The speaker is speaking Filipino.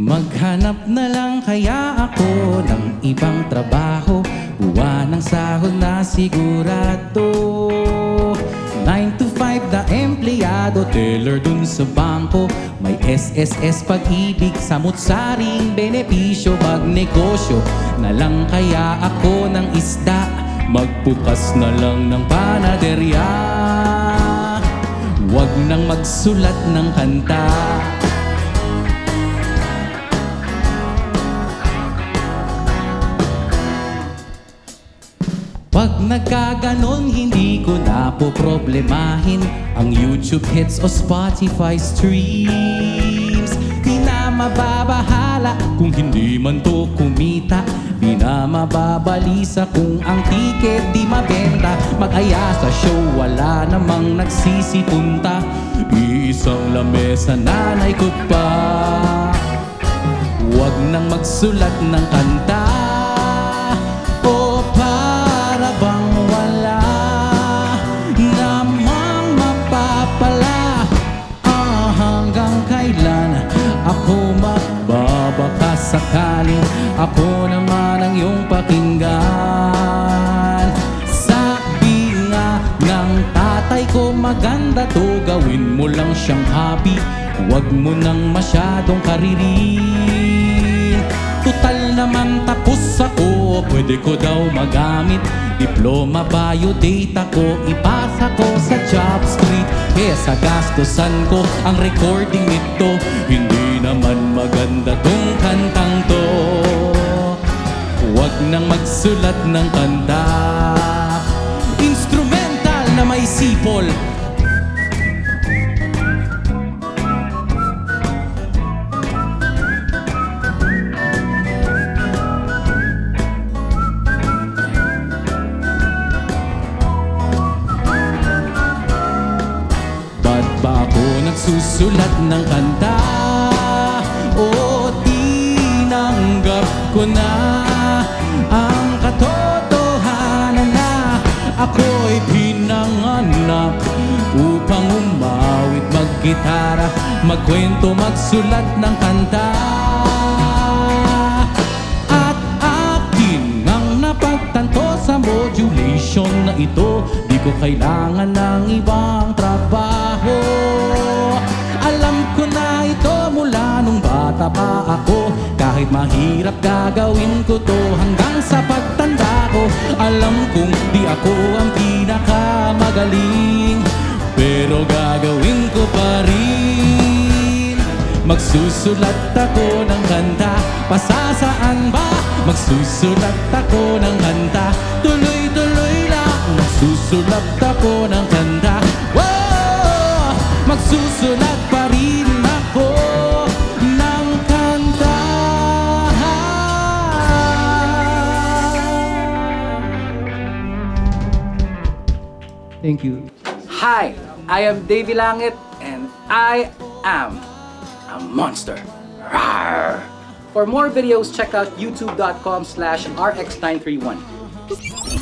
Maghanap na lang kaya ako ng ibang trabaho. Buwan ng sahod na sigurado. 9 to 5 na empleyado Teller dun sa bangko. May SSS pag-ibig Samut-saring benepisyo. Magnegosyo na lang kaya ako ng isda. Magbukas na lang ng panaderya. Huwag nang magsulat ng kanta Pag nagkaganon, hindi ko na po problemahin Ang YouTube hits o Spotify streams. Di na mababahala kung hindi man to kumita. Di na mababalisa kung ang ticket di mabenta. Mag-aya sa show, wala namang nagsisipunta. Iisang lamesa, nanay ko pa. Huwag nang magsulat ng kanta Ako naman ang iyong pakinggan. Sabi nga ng tatay ko maganda to Gawin mo lang siyang hobby. Huwag mo nang masyadong karirin Tutal naman tapos ako Pwede ko daw magamit. Diploma, biodata ko Ipasa ko sa job street. Kesa gastusan ko ang recording nito Hindi naman maganda tong kantang magsulat ng kanta. Instrumental na may sipol. Ba't ba ako nagsusulat ng kanta? O tinanggap ko na Ako'y pinanganak Upang umawit, maggitara Magkwento, magsulat ng kanta. At akin ang napagtanto sa modulation na ito Di ko kailangan ng ibang trabaho. Alam ko na ito mula nung bata pa ako Kahit mahirap gagawin ko to hanggang sa pagtanda ko Alam kong di ako ang pinakamagaling Pero gagawin ko pa rin Magsusulat ako ng kanta Pasasaan ba? Magsusulat ako ng kanta Tuloy-tuloy lang Magsusulat ako ng kanta Wow! Magsusulat pa rin ako Thank you. Hi, I am Davy Langit and I am a monster. Rawr. For more videos, check out youtube.com slash rx931.